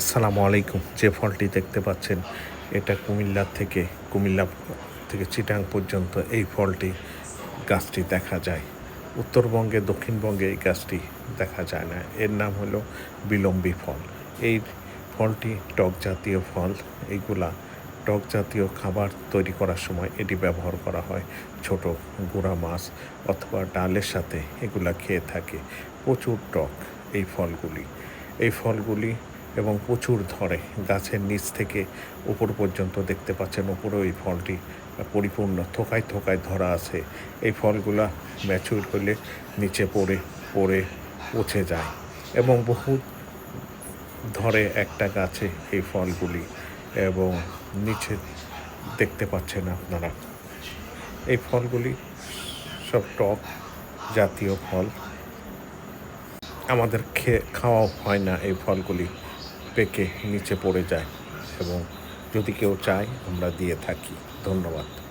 আসসালামু আলাইকুম। যে ফলটি দেখতে পাচ্ছেন, এটা কুমিল্লা থেকে কুমিল্লা থেকে চিটাং পর্যন্ত এই ফলটি গাছটি দেখা যায়। উত্তরবঙ্গে, দক্ষিণবঙ্গে এই গাছটি দেখা যায় না। এর নাম হলো বিলম্বী ফল। এই ফলটি টক জাতীয় ফল। এইগুলা টক জাতীয় খাবার তৈরি করার সময় এটি ব্যবহার করা হয়। ছোট গুঁড়া মাছ অথবা ডালের সাথে এগুলা খেয়ে থাকে। প্রচুর টক এই ফলগুলি। এই ফলগুলি এবং প্রচুর ধরে গাছের নিচ থেকে উপর পর্যন্ত দেখতে পাচ্ছেন উপরেও এই ফলটি পরিপূর্ণ, থোকায় থোকায় ধরা আছে। এই ফলগুলা ম্যাচুর হলে নিচে পড়ে পড়ে পচে যায় এবং বহু ধরে একটা গাছে এই ফলগুলি এবং নিচে দেখতে পাচ্ছেন আপনারা। এই ফলগুলি সব টক জাতীয় ফল। আমাদের খেয়ে খাওয়াও হয় না এই ফলগুলি। পেকে নিচে পড়ে যায় এবং যদি কেউ চায় আমরা দিয়ে থাকি। ধন্যবাদ।